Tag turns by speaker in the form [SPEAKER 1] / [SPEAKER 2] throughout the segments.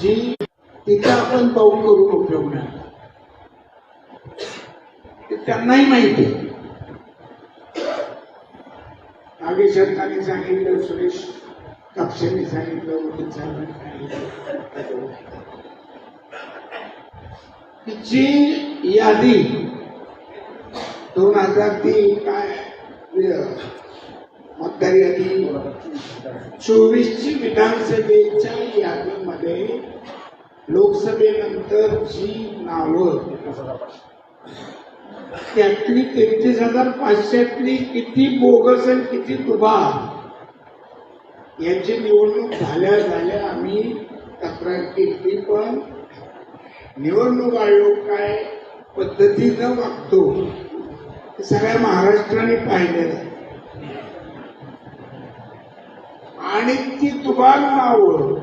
[SPEAKER 1] जी तिथं आपण पाऊल करून उपयोग नाही ते त्यांनाही माहिती आहे. नागेशंतांनी सांगितलं सुरेश कापसेने सांगितलं उदित साहेबांनी सांगितलं जी यादी दोन हजार ती काय मतदार यादी चोवीसची विधानसभेच्या यादीमध्ये लोकसभेनंतर जी नावं त्यातली तेहतीस हजार पाचशेतली किती बोगस आणि किती दुबा यांची निवडणूक झाल्या झाल्या आम्ही तक्रार केली पण निवडणूक आयोग काय पद्धतीनं वागतो हे सगळ्या महाराष्ट्राने पाहिलेलं आहे. आणि ती नावं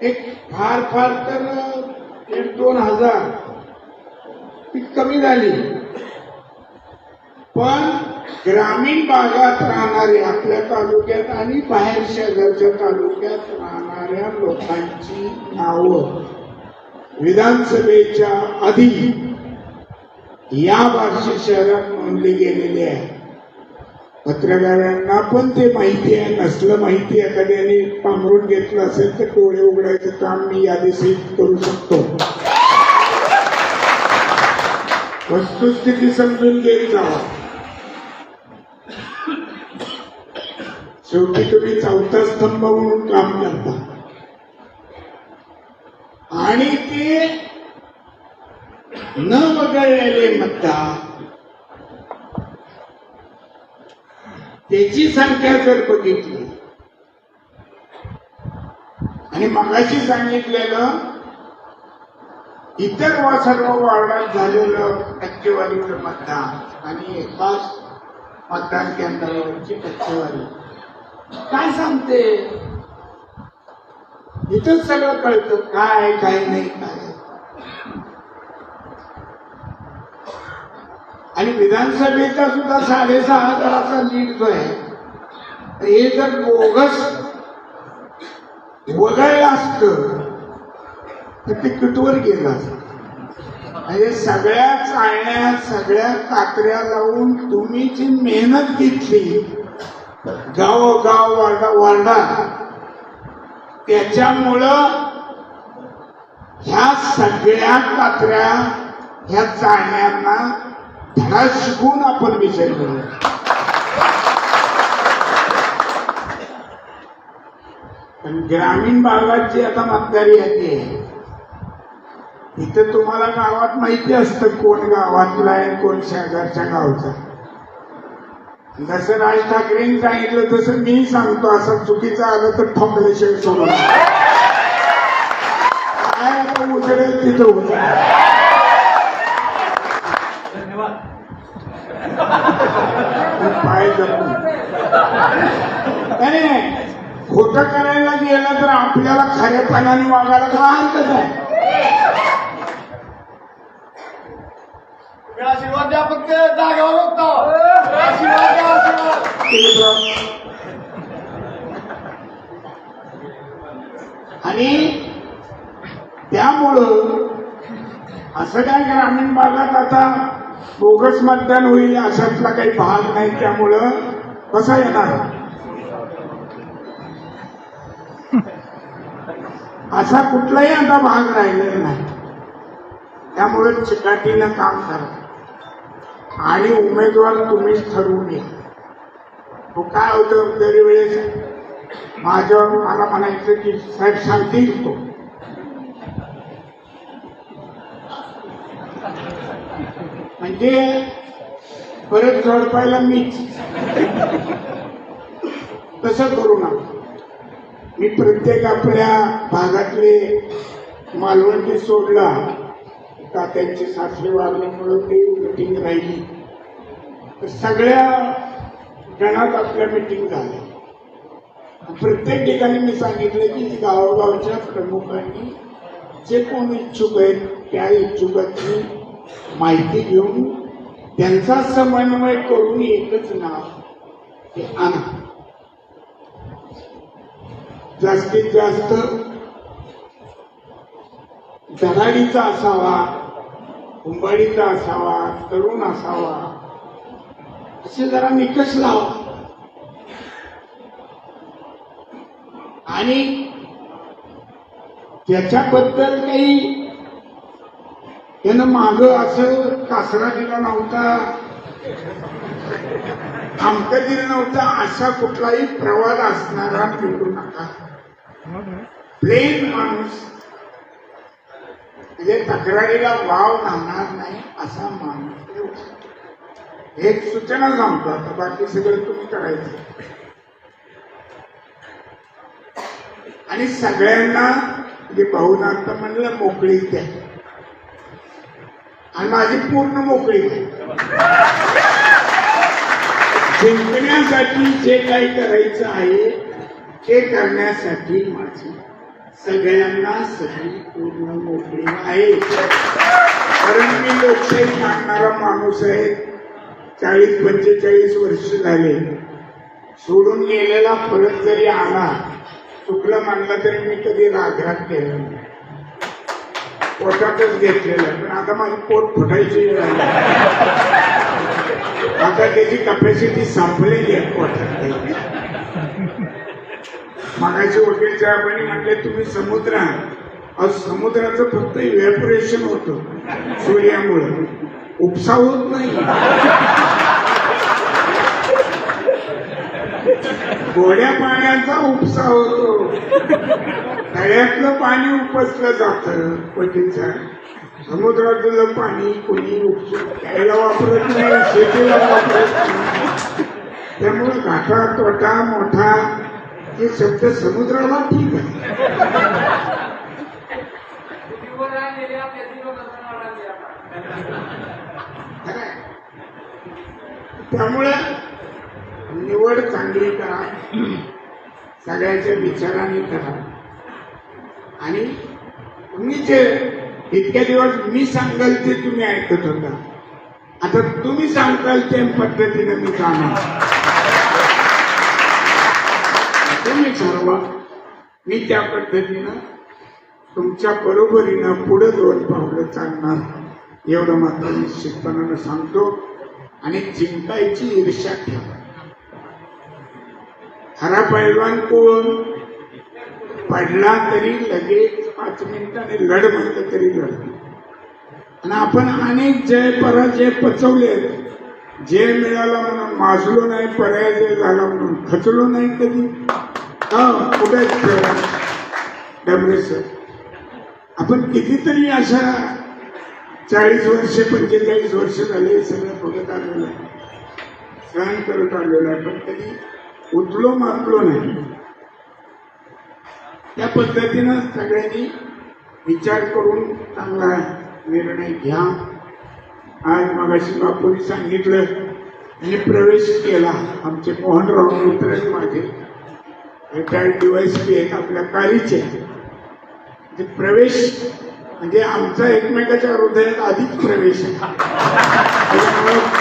[SPEAKER 1] एक फार फार तर एक दोन हजार ती कमी झाली. पण ग्रामीण भागात राहणारे आपल्या तालुक्यात आणि बाहेर शेजारच्या तालुक्यात राहणाऱ्या लोकांची नावं विधानसभेच्या आधी या बार्शी शहरात नोंदली गेलेली आहे पत्रकारांना पण ते माहिती आहे नसलं माहिती एखाद्याने पांघरून घेतलं असेल तर डोळे उघडायचं काम मी यादी करू शकतो. वस्तुस्थिती समजून घेत जावा. शेवटी तुम्ही चौथा स्तंभ म्हणून काम करता. आणि ते न वगळलेले मतदार त्याची संख्या जर बघितली आणि मगाशी सांगितलेलं इतर वा सर्व वार्डात झालेलं टक्केवारीचं मतदान आणि एकाच मतदान केंद्रावरची टक्केवारी. काय सांगते? इथंच सगळं कळतं. काय काय नाही काय आणि विधानसभेचा सुद्धा साडेसहा हजाराचा लीड जो आहे हे जर बोगस वगळलं असतं तर ते गेलं असतं. म्हणजे सगळ्या चाळण्या सगळ्या कात्र्या लावून तुम्ही जी मेहनत घेतली गावोगाव वार्डा वार्डा त्याच्यामुळं ह्या सगळ्या कात्र्या ह्या चाळण्यांना धडा शिकून आपण विजय करू पण ग्रामीण भागात जी आता मतदारी येते आहे इथं तुम्हाला गावात माहिती असतं कोण गावातला आहे कोण शेजारच्या गावचा जसं राज ठाकरेंनी सांगितलं तसं मी सांगतो असं चुकीचं आलं तर ठोकल्याशिवाय सोडून काय आता उचलेल तिथं उचल पाय जपून नाही नाही. खोटं करायला गेलं तर आपल्याला खरेपणाने वागायला काय हरकत आहे?
[SPEAKER 2] आशीर्वाद द्या फक्त जागेवर बघतो. आशीर्वाद द्या आशीर्वाद.
[SPEAKER 1] आणि त्यामुळं असं काय ग्रामीण भागात आता बोगस मतदान होईल अशातला काही भाग नाही त्यामुळं कसा येणार. असा कुठलाही आता भाग राहिलेला नाही. त्यामुळे चिकाटीनं काम करा. आणि उमेदवार तुम्हीच ठरवून या तो काय होतं दरवेळेस माझ्यावर मला म्हणायचं की साहेब सांगतील तो ते परत झडपायला मीच. तसं करू नका मी प्रत्येक आपल्या भागातले मालवणी सोडला तात्यांचे सासरी वागल्यामुळं ते मिटिंग राहिली. तर सगळ्या गणात आपल्या मिटिंग झाल्या. प्रत्येक ठिकाणी मी सांगितलं की गावागावच्या प्रमुखांनी जे कोण इच्छुक आहेत त्या इच्छुकांनी माहिती घेऊन त्यांचा समन्वय करून एकच नाव ते आणा. जास्तीत जास्त धडाडीचा असावा कुंभाडीचा असावा तरुण असावा असे जरा निकष लावा. आणि त्याच्याबद्दल काही त्यानं माग असं कासरा दिला नव्हता. आमकं दिलं नव्हता असा कुठलाही प्रवाद असणारा निवडू नका प्लेन माणूस. म्हणजे तक्रारीला वाव घालणार नाही असा माणूस हे एक सूचना सांगतो आता बाकी सगळं तुम्ही करायचं. आणि सगळ्यांना म्हणजे भाऊना म्हणलं मोकळी द्या. आणि माझी पूर्ण मोकळी जिंकण्यासाठी जे काही करायचं आहे ते करण्यासाठी माझी सगळ्यांना सगळी पूर्ण मोकळी आहे. कारण मी लोकशाही मानणारा माणूस आहे. चाळीस पंचेचाळीस वर्ष झाले. सोडून गेलेला परत जरी आला चुकलं मानलं तरी मी कधी रागराग केला नाही. पोटातच घेतलेलं आहे. पण आता माझी पोट फुटायची आता त्याची कपॅसिटी संपलेली आहे पोटात मागायचे वकील साहेबांनी म्हटले तुम्ही समुद्र आहात. समुद्राचं फक्त इव्हॅपोरेशन होतं सूर्यामुळं. उपसा होत नाही. गोड्या पाण्याचा उपसा होतो. तळ्यातलं पाणी उपसलं जातं वकील समुद्रातलं पाणी कोणी त्याला वापरत नाही शेतीला वापरत नाही. त्यामुळे घाटा तोटा मोठा हे शब्द समुद्राला ठीक आहे. त्यामुळे निवड चांगली करा. सगळ्याच्या विचाराने करा. आणि तुम्ही जे इतके दिवस मी सांगाल ते तुम्ही ऐकत होता. आता तुम्ही सांगताल ते पद्धतीने मी जाणार. तुम्ही ठरवा. मी त्या पद्धतीनं तुमच्या बरोबरीनं पुढे दोन पावलं चालणार. एवढं मात्र निश्चितपणानं सांगतो. आणि जिंकायची ईर्ष्या ठेवा. खरा पैलवान कोण? पडला तरी लगेच पाच मिनिटाने लढ म्हणलं तरी लढ. आणि आपण अनेक जय पराजय पचवले. जय मिळाला म्हणून माजलो नाही पराजय झाला म्हणून खचलो नाही कधी. हा कुठे सर आपण कितीतरी अशा चाळीस वर्ष पंचेचाळीस वर्ष झाले सगळं बघत आलेलं आहे. सहन करत आलेलं आहे पण कधी उतलो मारलो नाही. त्या पद्धतीनं सगळ्यांनी विचार करून चांगला निर्णय घ्या. आज मगाशी बापूंनी सांगितलं आणि प्रवेश केला. आमचे मोहनराव मित्र माझे. रिटायर्ड डिवाइस आहेत आपल्या कालीचे ते म्हणजे प्रवेश म्हणजे आमचा एकमेकाच्या हृदयात आधीच प्रवेश आहे.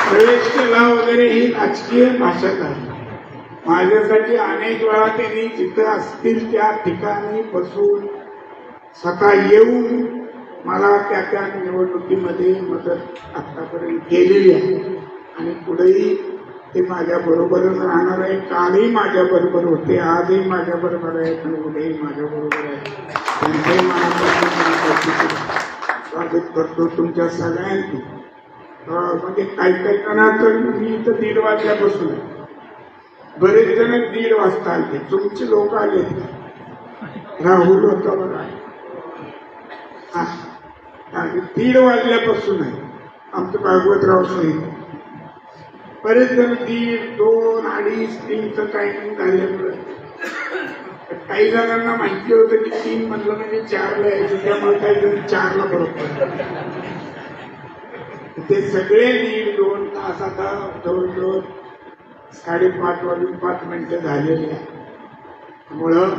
[SPEAKER 1] प्रवेश केला वगैरे ही राजकीय भाषा आहे माझ्यासाठी अनेक वेळा त्यांनी जिथं असतील त्या ठिकाणी बसून स्वतः येऊन मला त्या त्या निवडणुकीमध्ये मदत आतापर्यंत केलेली आहे. आणि पुढेही ते माझ्या बरोबरच राहणार आहे. कालही माझ्या बरोबर होते. आजही माझ्या बरोबर आहेत आणि उद्याही माझ्या बरोबर आहे मनापासून स्वागत करतो तुमच्या सगळ्यांची. म्हणजे काही काही जणांना तर मी इथं दीड वाजल्यापासून आहे. बरेच जण दीड वाजता आले. तुमचे लोक आले. राहुल होता. बघा दीड वाजल्यापासून आहे. आमचं भागवतराव साहेब. बरेच जण दीड दोन अडीच तीनचं टायमिंग झाल्यामुळे. काही जणांना माहिती होतं की तीन म्हटलं म्हणजे चारला यायचं त्यामुळे काही जण चारला बरोबर ते सगळे दीड दोन तास आता जवळजवळ साडेपाच वाजून पाच मिनिटं झालेली आहे. त्यामुळं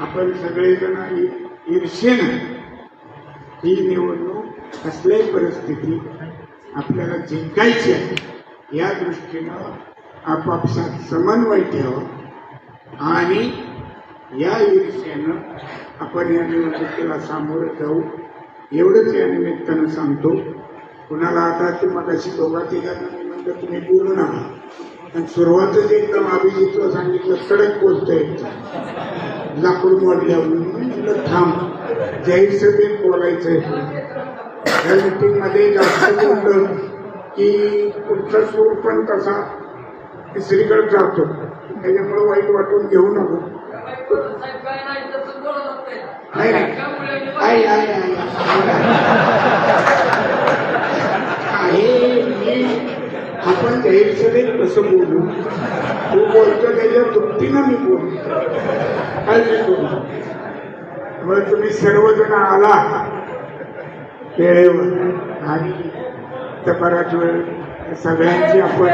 [SPEAKER 1] आपण सगळेजण ईर्षेनं ही निवडणूक कसल्याही परिस्थिती आपल्याला जिंकायची आहे या दृष्टीनं आपापसात समन्वय ठेवा आणि या ईर्षेनं आपण या निवडणुकीला सामोरं जाऊ. एवढंच या निमित्तानं सांगतो. कुणाला आता ते दोघा तिघांना मी तुम्ही बोलू नका. आणि सुरुवातच एकदम अभिजितला सांगितलं कडक बोलतोय लाकूड मोडल्यावर म्हणलं थांब जाहीर सभेत बोलायचंय या मीटिंगमध्ये जास्त बोललं की पुढचा सूर पण तसा तिसरीकडे जातो. त्याच्यामुळे वाईट वाटून घेऊ नको. नाही नाही. आहे आहे आहे मी आपण जाहीर कसं बोलू? तू बोलतो त्याच्या तृप्तीनं मी बोलतो काय मग तुम्ही सर्वजण आला. वेळेवर. आणि तर बराच वेळ सगळ्यांची आपण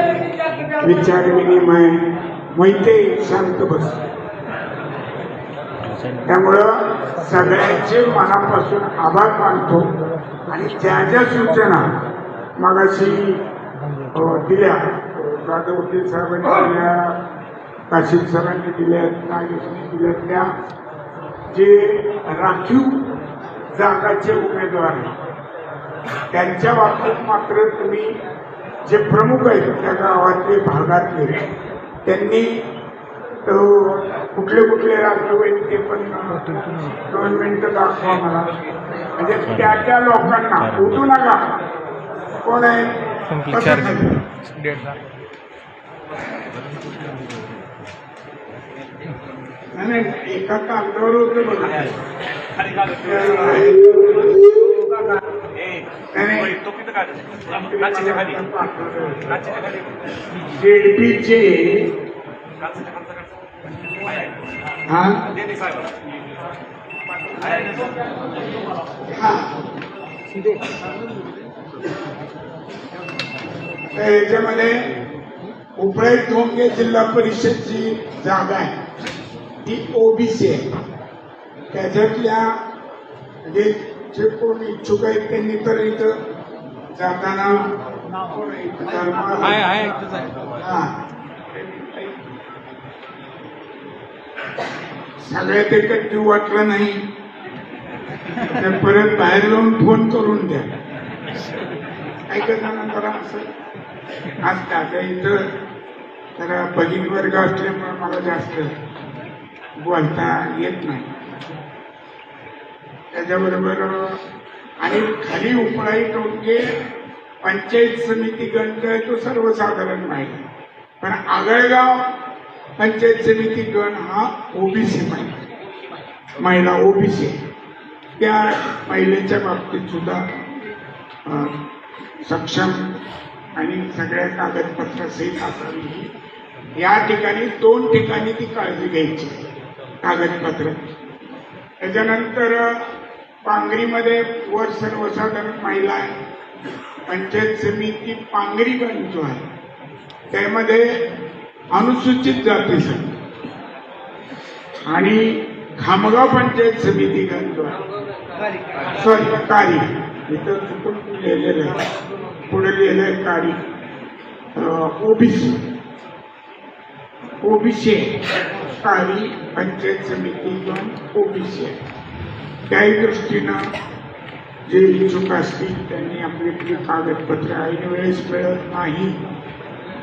[SPEAKER 1] विचार विनिमय मैते शांत बस. त्यामुळं सगळ्यांचे मनापासून आभार मानतो. आणि त्या ज्या सूचना मगाशी दिल्या. दादा वकील साहेबांनी दिल्या काशीद सरांनी दिल्या नागेशनी दिल्या. त्या जे राखीव जागाचे उमेदवार आहेत त्यांच्या बाबतीत मात्र तुम्ही जे प्रमुख आहेत त्या गावातले भागातले त्यांनी कुठले कुठले राखीव आहेत ते पण दोन मिनिटं दाखवा मला. म्हणजे त्या त्या लोकांना उठू नका. कोण आहे? कसं नाही. नाही, नाही, एका कागदावर होतं बघा. जेडपीचे हा? हा. तर याच्यामध्ये उपळे धोंगे जिल्हा परिषदची जागा आहे. ती ओबीसी आहे. त्याच्यातल्या म्हणजे जे कोण इच्छुक आहेत त्यांनी तर इथं जाताना. सगळ्यात एकच जीव वाटला नाही. तर परत बाहेर जाऊन फोन करून द्या. ऐकत जरा असं आज आता इथं जरा भगिनी वर्ग असल्यामुळे मला जास्त बोलता येत नाही. त्याच्याबरोबर आणि खाली उपळाई टोके म्हणजे पंचायत समिती गण आहे तो सर्वसाधारण माहिती पण आगळगाव पंचायत समिती गण हा ओबीसी महिला महिला ओबीसी. त्या महिलेच्या बाबतीत सुद्धा सक्षम आणि सगळ्या कागदपत्रासहित असावी. या ठिकाणी दोन ठिकाणी ती काळजी घ्यायची कागदपत्र. त्याच्यानंतर पांगरीमध्ये वर सर्वसाधारण महिला आहे. पंचायत समिती पांगरी गण जो आहे. त्यामध्ये अनुसूचित जाती संघ आणि खामगाव पंचायत समिती गण जो आहे सॉरी कार्य इथं चुकून लिहिलेलं आहे. पुढे लिहिलं आहे ओबीसी. ओबीसी कारी पंचायत समिती गण ओबीसी आहे. त्याही दृष्टीनं जे इच्छुक असतील त्यांनी आपली आपली कागदपत्र ऐन वेळेस मिळत नाही.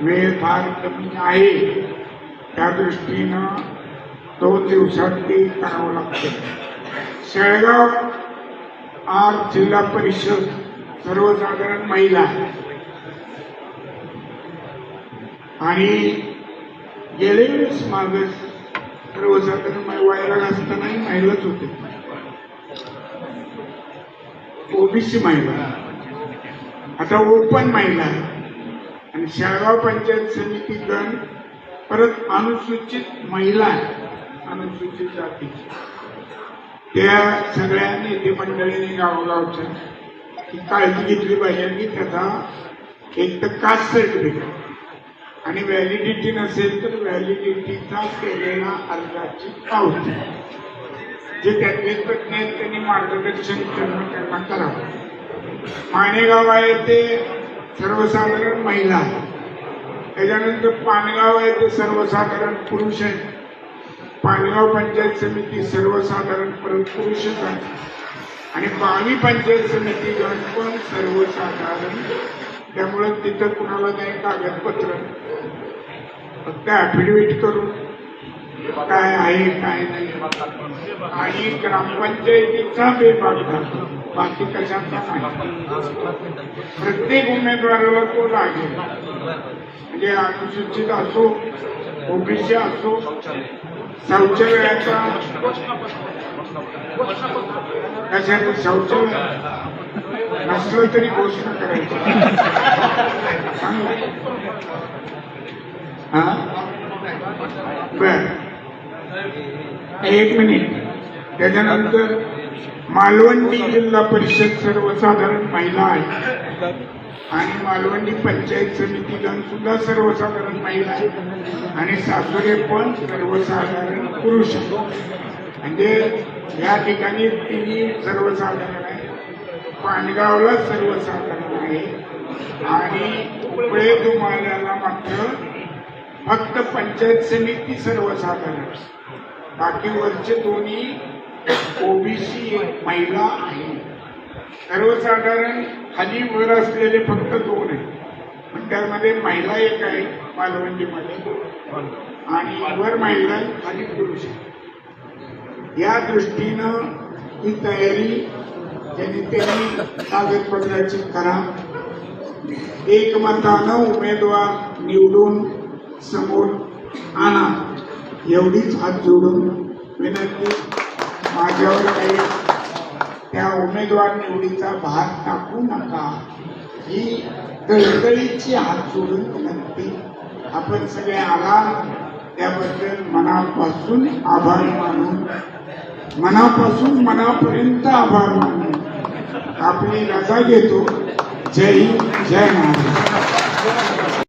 [SPEAKER 1] वेळ फार कमी आहे. त्या दृष्टीनं दोन दिवसात ते करावं लागतं. शेळगाव आर जिल्हा परिषद सर्वसाधारण महिला. आणि गेले वेळेस मागच सर्वसाधारण वायरल असतानाही महिलाच होते. ओबीसी महिला. आता ओपन महिला. आणि शेळगाव पंचायत समिती गण परत अनुसूचित महिला आहे. अनुसूचित जातीची. त्या सगळ्या नेते मंडळींनी गावोगावच्या ही काळजी घेतली पाहिजे की त्याचा एक तर कास्ट सर्टिफिकेट आणि व्हॅलिडिटी नसेल तर व्हॅलिडिटीचा केलेला अर्जाची पावती. जे त्यातले तज्ञ आहेत त्यांनी मार्गदर्शन करणं त्यांना करावं. माणेगाव आहे ते सर्वसाधारण महिला आहे. त्याच्यानंतर पानगाव आहे ते सर्वसाधारण पुरुष आहेत. पानगाव पंचायत समिती सर्वसाधारण परत पुरुषच आहे. आणि बावी पंचायत समिती गण पण सर्वसाधारण त्यामुळे तिथं कुणाला काही कागदपत्र. फक्त ऍफिडेव्हिट करून. काय आहे काय नाही. आणि ग्रामपंचायतीचा विभाग झाला. बाकी कशाचा नाही. प्रत्येक उमेदवाराला तो लागेल. म्हणजे अनुसूचित असो ओबीसी असो शौचालयाचा त्यासाठी शौचालय नसलं तरी घोषणा करायची. हा? बर. एक मिनिट. त्याच्यानंतर मालवंडी जिल्हा परिषद सर्वसाधारण महिला आहे. आणि मालवंडी पंचायत समिती गण सुद्धा सर्वसाधारण महिला आहे. आणि सासरे पण सर्वसाधारण पुरुष आहे म्हणजे या ठिकाणी तिन्ही सर्वसाधारण आहे. पाणगावला सर्वसाधारण आहे. आणि उपळे दुमाल्याला मात्र फक्त पंचायत समिती सर्वसाधारण बाकी वरचे दोन्ही ओबीसी महिला आहे. सर्वसाधारण खाली वर असलेले फक्त दोन आहे पण त्यामध्ये महिला एक आहे मालवंडीमध्ये आणि वर महिला खाली पुरुष आहे या दृष्टीनं ही तयारी त्यांनी त्यांनी कागदपत्राची करा. एकमतानं उमेदवार निवडून समोर आणा. एवढीच हात जोडून विनंती. माझ्यावर काही त्या उमेदवार निवडीचा भार टाकू नका. ही तळतळीची हात जोडून विनंती. आपण सगळे आला त्याबद्दल मनापासून आभार मानून मनापासून मनापर्यंत आभार मानून आपली रजा घेतो. जय हिंद जय महाराज